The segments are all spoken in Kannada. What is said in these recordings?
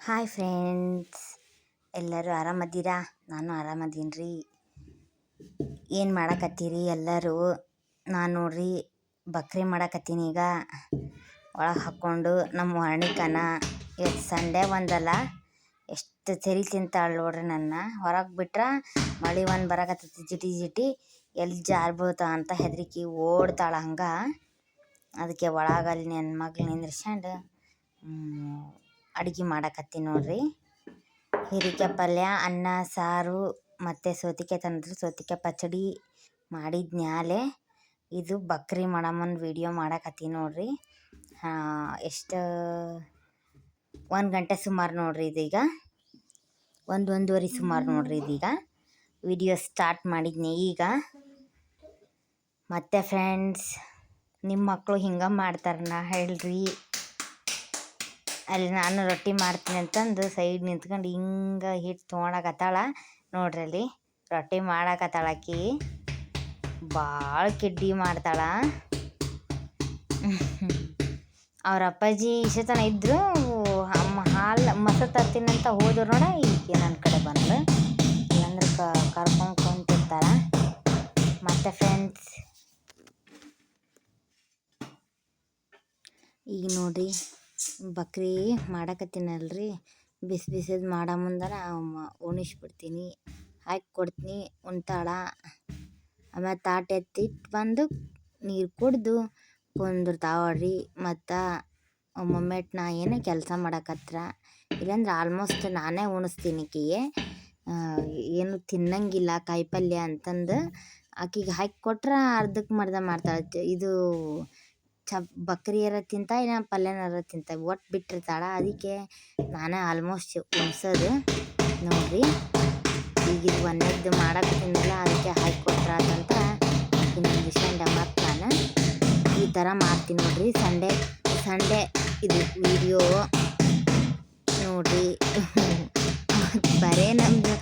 ಹಾಯ್ ಫ್ರೆಂಡ್ಸ್ ಎಲ್ಲರೂ ಆರಾಮದ್ದೀರಾ? ನಾನು ಆರಾಮದೀನಿ ರೀ ಏನು ಮಾಡಕತ್ತೀರಿ ಎಲ್ಲರೂ? ನಾನು ನೋಡ್ರಿ, ಬಕ್ರಿ ಮಾಡಕತ್ತೀನಿ ಈಗ. ಒಳಗೆ ಹಾಕ್ಕೊಂಡು ನಮ್ಮ ವರ್ಣಿಕನ ಇವತ್ತು ಸಂಡೇ ಒಂದಲ್ಲ ಎಷ್ಟು ಸರಿ ತಿಂತಾಳೆ ನೋಡ್ರಿ ನನ್ನ. ಹೊರಗೆ ಬಿಟ್ರೆ ಮಳೆ ಒಂದು ಬರಕತ್ತೈತಿ ಜಿಟಿ ಜಿಟಿ ಎಲ್ಲಿ ಜಾರ್ಬೋತ ಅಂತ ಹೆದರಿಕೆ ಓಡ್ತಾಳೆ ಹಂಗೆ. ಅದಕ್ಕೆ ಒಳಗಲ್ಲಿ ನನ್ನ ಮಗ್ಳು ನಿಂದ್ರಿಸ್ಕೊಂಡು ಅಡುಗೆ ಮಾಡಕತ್ತೀನಿ ನೋಡ್ರಿ. ಹೀರಿಕಾಯಿ ಪಲ್ಯ, ಅನ್ನ, ಸಾರು, ಮತ್ತು ಸೌತೆಕಾಯಿ ತಂದ್ರು. ಪಚಡಿ ಮಾಡಿದ ಮ್ಯಾಲೆ ಇದು ಬಕ್ರಿ ಮಾಡಮ್ಮನ ವಿಡಿಯೋ ಮಾಡಕತ್ತೀನಿ ನೋಡ್ರಿ. ಎಷ್ಟು ಒಂದು ಗಂಟೆ ಸುಮಾರು ನೋಡ್ರಿ ಇದೀಗ ಒಂದು ಒಂದೂವರೆ ಸುಮಾರು ನೋಡ್ರಿ ಇದೀಗ ವಿಡಿಯೋ ಸ್ಟಾರ್ಟ್ ಮಾಡಿದ್ನಿ ಈಗ. ಮತ್ತೆ ಫ್ರೆಂಡ್ಸ್ ನಿಮ್ಮ ಮಕ್ಕಳು ಹಿಂಗೆ ಮಾಡ್ತಾರನ್ನ ಹೇಳ್ರಿ. ಅಲ್ಲಿ ನಾನು ರೊಟ್ಟಿ ಮಾಡ್ತೀನಿ ಅಂತಂದು ಸೈಡ್ ನಿಂತ್ಕೊಂಡು ಹಿಂಗೆ ಹಿಟ್ಟು ತೊಗೊಳಕತ್ತಾಳ. ನೋಡ್ರಿ ಅಲ್ಲಿ ರೊಟ್ಟಿ ಆಕಿ. ಭಾಳ ಕಿಡ್ಡಿ ಮಾಡ್ತಾಳ. ಅವ್ರ ಅಪ್ಪಾಜಿ ಇಷ್ಟತನ ಇದ್ದರು ಅಮ್ಮ ಹಾಲು ಮೊಸರು ತರ್ತೀನಿ ಅಂತ ಹೋದ್ರು ನೋಡ, ಈಕೆ ನನ್ನ ಕಡೆ ಬಂದು ಕ ಕರ್ಕೊಂಡು ಕುಂತಿರ್ತಾರ ಮತ್ತೆ ಫ್ರೆಂಡ್ಸ್ ಈಗ ನೋಡಿರಿ. ಬಕ್ರಿ ಮಾಡಕತ್ತೀನಲ್ರಿ. ಬಿಸಿ ಬಿಸಿದು ಮಾಡೋ ಮುಂದನ ಉಣಿಸ್ಬಿಡ್ತೀನಿ. ಹಾಕಿ ಕೊಡ್ತೀನಿ ಉಣ್ತಾಳ ಆಮೇಲೆ ತಾಟ ಎತ್ತಿಟ್ಟು ಬಂದು ನೀರು ಕುಡಿದು ಕುಂದಿರ್ತಾವಳ್ರಿ ಮತ್ತು ಒಮ್ಮೊಮ್ಮೆಟ್ ನಾ ಏನೇ ಕೆಲಸ ಮಾಡಕತ್ರ. ಇಲ್ಲಾಂದ್ರೆ ಆಲ್ಮೋಸ್ಟ್ ನಾನೇ ಉಣಿಸ್ತೀನಿ ಆಕಿಗೆ ಏನು ತಿನ್ನಂಗಿಲ್ಲ ಕಾಯಿಪಲ್ಯ ಅಂತಂದು. ಆಕಿಗೆ ಹಾಕಿ ಕೊಟ್ರೆ ಅರ್ಧಕ್ಕೆ ಮರ್ಧ ಮಾಡ್ತಾಳೆ. ಇದು ಚ ಬಕ್ರಿಯರ ತಿಂತ ಇಲ್ಲ ಪಲ್ಯನಾರ ತಿಂತ ಒಟ್ಟು ಬಿಟ್ಟಿರ್ತಾಳೆ. ಅದಕ್ಕೆ ನಾನೇ ಆಲ್ಮೋಸ್ಟ್ ಉಣ್ಸೋದು. ನೋಡಿರಿ, ಈಗ ಇದು ಒಂದೇದ್ದು ತಿನ್ನಲ್ಲ ಅದಕ್ಕೆ ಹಾಕಿ ಅದಂತ ಇನ್ನೊಂದು ಇನ್ನೊಂದು ಮತ್ತು ನಾನು. ಈ ಥರ ಮಾಡ್ತೀನಿ ನೋಡಿರಿ. ಸಂಡೇ ಸಂಡೇ ಇದು ವಿಡಿಯೋ ನೋಡಿರಿ. ಬರೇ ನಮ್ಮದು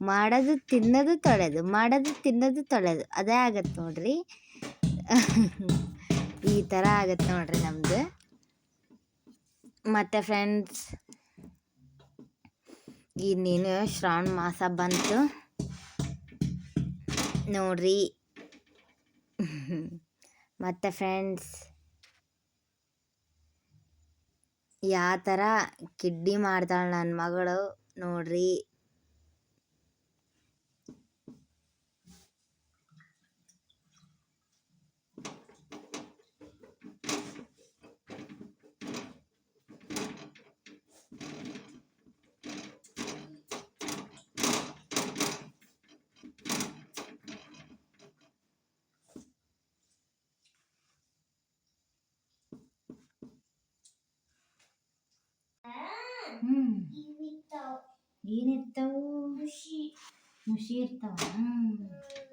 ಮಾಡೋದು ತಿನ್ನೋದು ತೊಳೆದು, ಮಾಡೋದು ತಿನ್ನೋದು ತೊಳೆದು, ಅದೇ ಆಗತ್ತೆ ನೋಡಿರಿ. ಈ ಥರ ಆಗುತ್ತೆ ನೋಡ್ರಿ ನಮ್ಮದು ಮತ್ತು ಫ್ರೆಂಡ್ಸ್ ಇನ್ನೇನು ಶ್ರಾವಣ ಮಾಸ ಬಂತು. ನೋಡ್ರಿ. ಮತ್ತು ಫ್ರೆಂಡ್ಸ್ ಯಾವ ಥರ ಕಿಡ್ಡಿ ಮಾಡ್ತಾಳೆ ನನ್ನ ಮಗಳು. ನೋಡ್ರಿ. 言えたお虫虫言った、うん。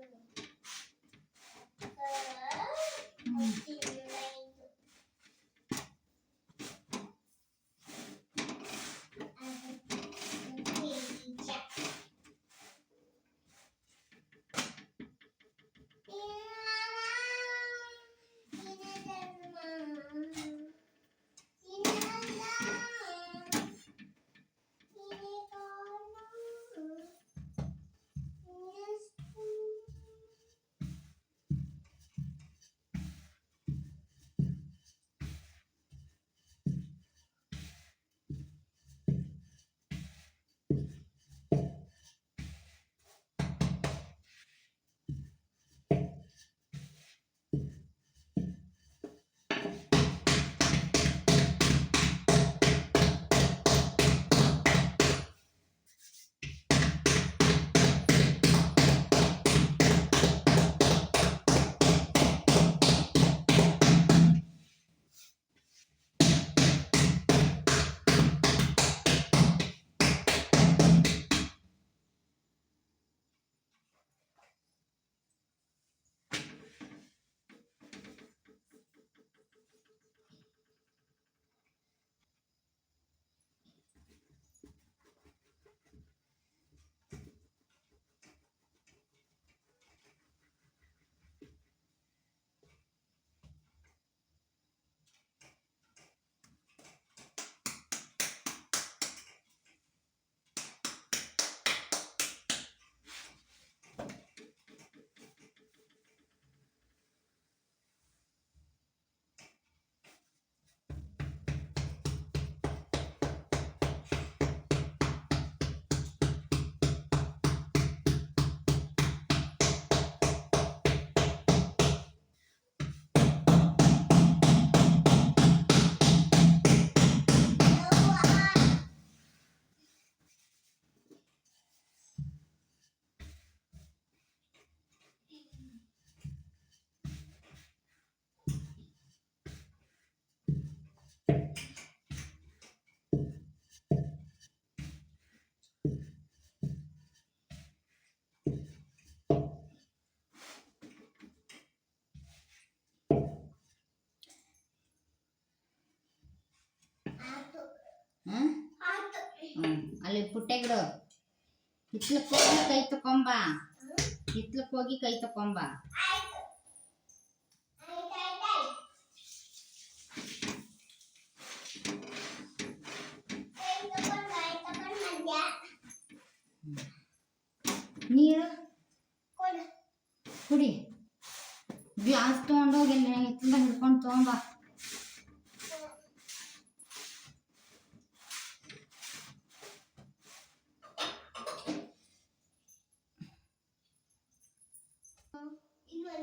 ಅಲ್ಲಿ ಪುಟ್ಟೆಗಳು ಹಿತ್ಲಕ್ಕೆ ಹೋಗಿ ಕೈ ತಕೊಂಬ. ಹಿತ್ಲಕ್ಕೆ ಹೋಗಿ ಕೈ ತಕೊಂಬ. ನೀರು? ಕುಡಿ. ಗ್ಲಾಸ್ ತೊಗೊಂಡೋಗಿ ಹಿತ್ಲದಾಗ ಹಿಡ್ಕೊಂಡು ತೊಗೊಂಬ ಹ್ಮ್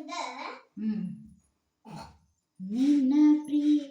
ನಿನ್ನ ಪ್ರಿಯ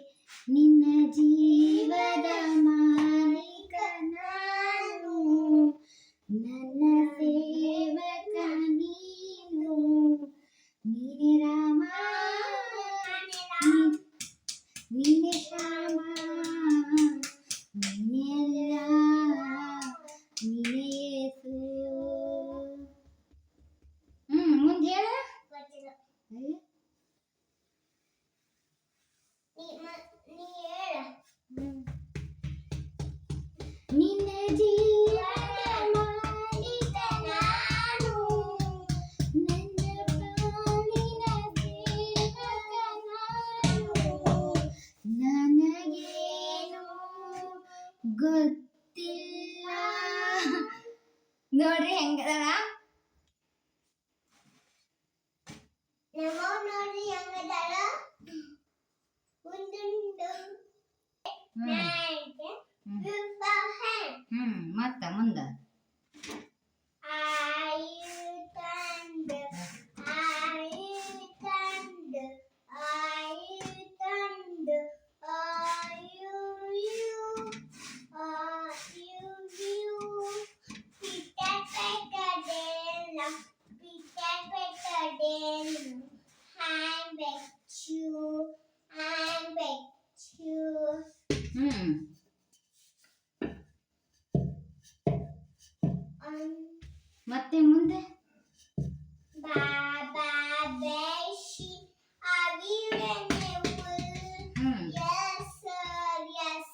ನೋಡ್ರಿ ಹೆಂಗದ ನೋಡಿ ಹಂಗದಾರ ಪೆಟ್ಟದೇಲು ಹ್ಯಾಂಡ್ ಬೆಚ್ಚು ಹ್ಯಾಂಡ್ ಬೆಚ್ಚು ಹ್ಮ್ um ಮತ್ತೆ ಮುಂದೆ Baba Beshi, are we renewal? Hmm Yes, sir, yes,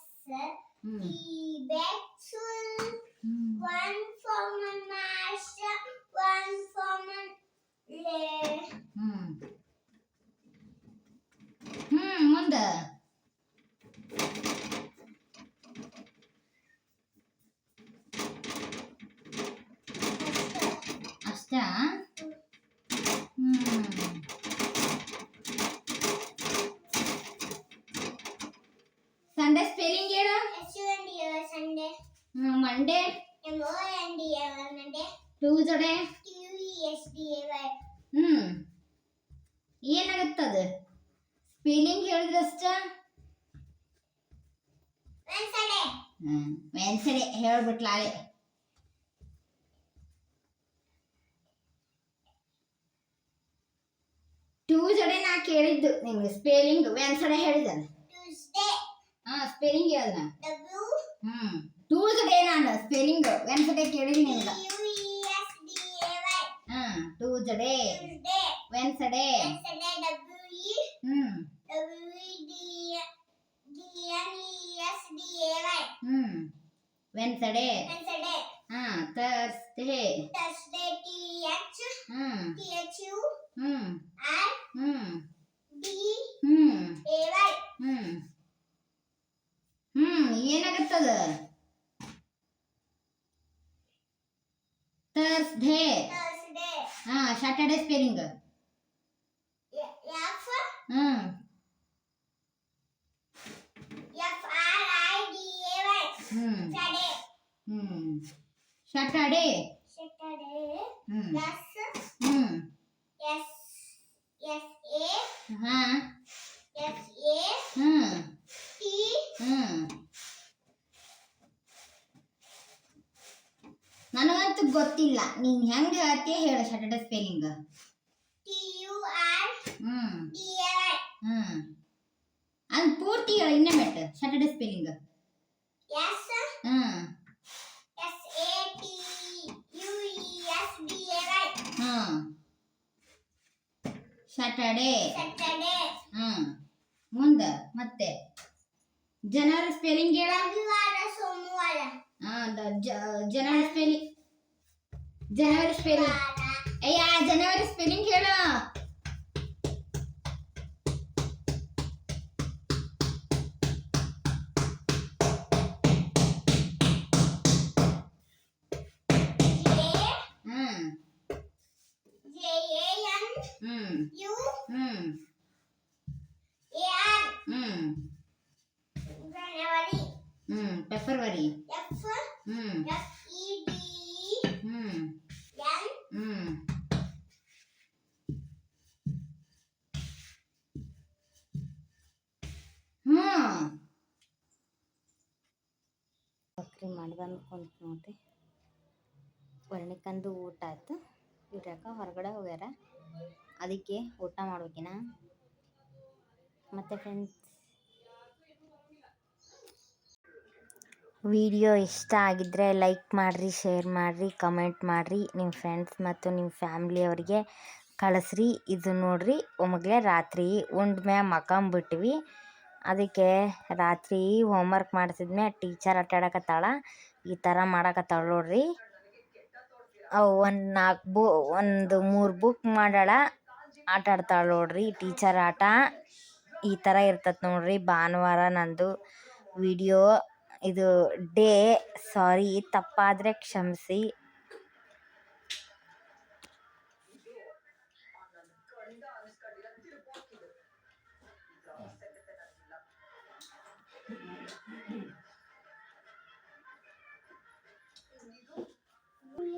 Monday M O N D A Monday, Q E S D A Y. ಹ್ಮ್. ಏನಾಗತ್ತದ? ಸ್ಪೆಲ್ಲಿಂಗ್ ಹೇಳಿದ್ರಷ್ಟ ವೆನ್ಸ್ಡೇ. ಹ್ಮ್. ವೆನ್ಸ್ಡೇ ಹೇಳ್ಬಿಟ್ಲಾಳೆ. ಟ್ಯೂಸ್ಡೇ ನಾ ಕೇಳಿದ್ದು ನಿಮ್ಗೆ ಸ್ಪೆಲ್ಲಿಂಗ್ ವೆನ್ಸ್ಡೇ ಹೇಳಿದ್ದಾನೆ. ಟ್ಯೂಸ್ಡೇ ಹಾ ಸ್ಪೆಲ್ಲಿಂಗ್ ಹೇಳ್ದ. ಹ್ಮ್. ಟ್ಯೂಸ್ಡೇ ನಾನು ಸ್ಪೆಲ್ಲಿಂಗ್ ವೆನ್ಸಡೆ ಕೇಳಿದ್ನಿ ನಿಮ್ಗ Q E S D A Y. ಹಾ Tuesday Tuesday, ವೆನ್ಸಡೆ Wednesday, W E. ಹ್ಮ್ W ಥರ್ಸ್ಡೇ Thursday, ಹಾ Saturday spelling Y- F hmm F R I D A Y. Hmm Friday, hmm Saturday Saturday, hmm S hmm S S A ಹಾ S A ಹ್ಮ್ T ಹ್ಮ್ ನನಗಂತೂ ಗೊತ್ತಿಲ್ಲ. ನೀನ್ ಹೆಂಗ್ ಹೇಳ್ತೀಯ ಹೇಳು Saturday spelling. T U R ಹ್ಮ್. T R Y. ಹ್ಮ್. ಅದು ಪೂರ್ತಿ ಹೇಳು ಇನ್ನೇ ಮೆಟ್ ಸ್ಯಾಟರ್ಡೆ ಸ್ಪೆಲ್ಲಿಂಗ್. ಎಸ್ ಹ್ಮ್. S A T U E S D A Y hmm. Saturday Saturday ಹ್ಮ್. ಮುಂದೆ ಮತ್ತೆ. ಜನರ ಸ್ಪೆಲ್ಲಿಂಗ್ ಹೇಳ. ಸೋಮವಾರ ಹಾಂ ಜನರ ಸ್ಪೆಲ್ಲಿಂಗ್ ಜನವರಿ ಸ್ಪೆಲ್ಲಿಂಗ್ ಅಯ್ಯ ಜನವರಿ ಸ್ಪೆಲ್ಲಿಂಗ್ ಹೇಳು ಹ್ಮ್ ಹ್ಮ್ ಹ್ಮ್ ಹ್ಮ್ ಹ್ಮ್ ಫೆಬ್ರವರಿ ಹ್ಮ್ ಹ್ಮ್ ಬಂದು ಕುಂತ ನೋಡ್ರಿ ವರ್ಣಿಕಂದು ಊಟ ಆಯ್ತು. ಇವ್ರ್ಯಾಕ ಹೊರಗಡೆ ಹೋಗ್ಯಾರ. ಅದಕ್ಕೆ ಊಟ ಮಾಡ್ಬೇಕಿನ. ಮತ್ತೆ ಫ್ರೆಂಡ್ಸ್ ವಿಡಿಯೋ ಇಷ್ಟ ಆಗಿದ್ದರೆ ಲೈಕ್ ಮಾಡಿರಿ, ಶೇರ್ ಮಾಡಿರಿ, ಕಮೆಂಟ್ ಮಾಡಿರಿ. ನಿಮ್ಮ ಫ್ರೆಂಡ್ಸ್ ಮತ್ತು ನಿಮ್ಮ ಫ್ಯಾಮ್ಲಿಯವ್ರಿಗೆ ಕಳಿಸ್ರಿ. ಇದು ನೋಡ್ರಿ ಒಮ್ಮಗ್ಲೆ ರಾತ್ರಿ ಉಂಡ ಮ್ಯಾ ಮಕ್ಕಂಬಿಟ್ವಿ ಅದಕ್ಕೆ ರಾತ್ರಿ ಹೋಮ್ವರ್ಕ್ ಮಾಡಿಸಿದ್ಮೇ ಟೀಚರ್ ಅಡ್ಡಾಡಕತ್ತಾಳ. ಈ ಥರ ಮಾಡಕತ್ತಾಳೆ ನೋಡ್ರಿ. ಅವು ಒಂದು ನಾಲ್ಕು ಬು, ಒಂದು ಮೂರು ಬುಕ್ ಮಾಡ್ಯಾಳ. ಆಟ ಆಡ್ತಾಳೆ ನೋಡ್ರಿ, ಟೀಚರ್ ಆಟ. ಈ ಥರ ಇರ್ತದೆ ನೋಡ್ರಿ ಭಾನುವಾರ ನಂದು ವಿಡಿಯೋ. ಇದು ಡೇ, ಸಾರಿ, ತಪ್ಪಾದರೆ ಕ್ಷಮಿಸಿ.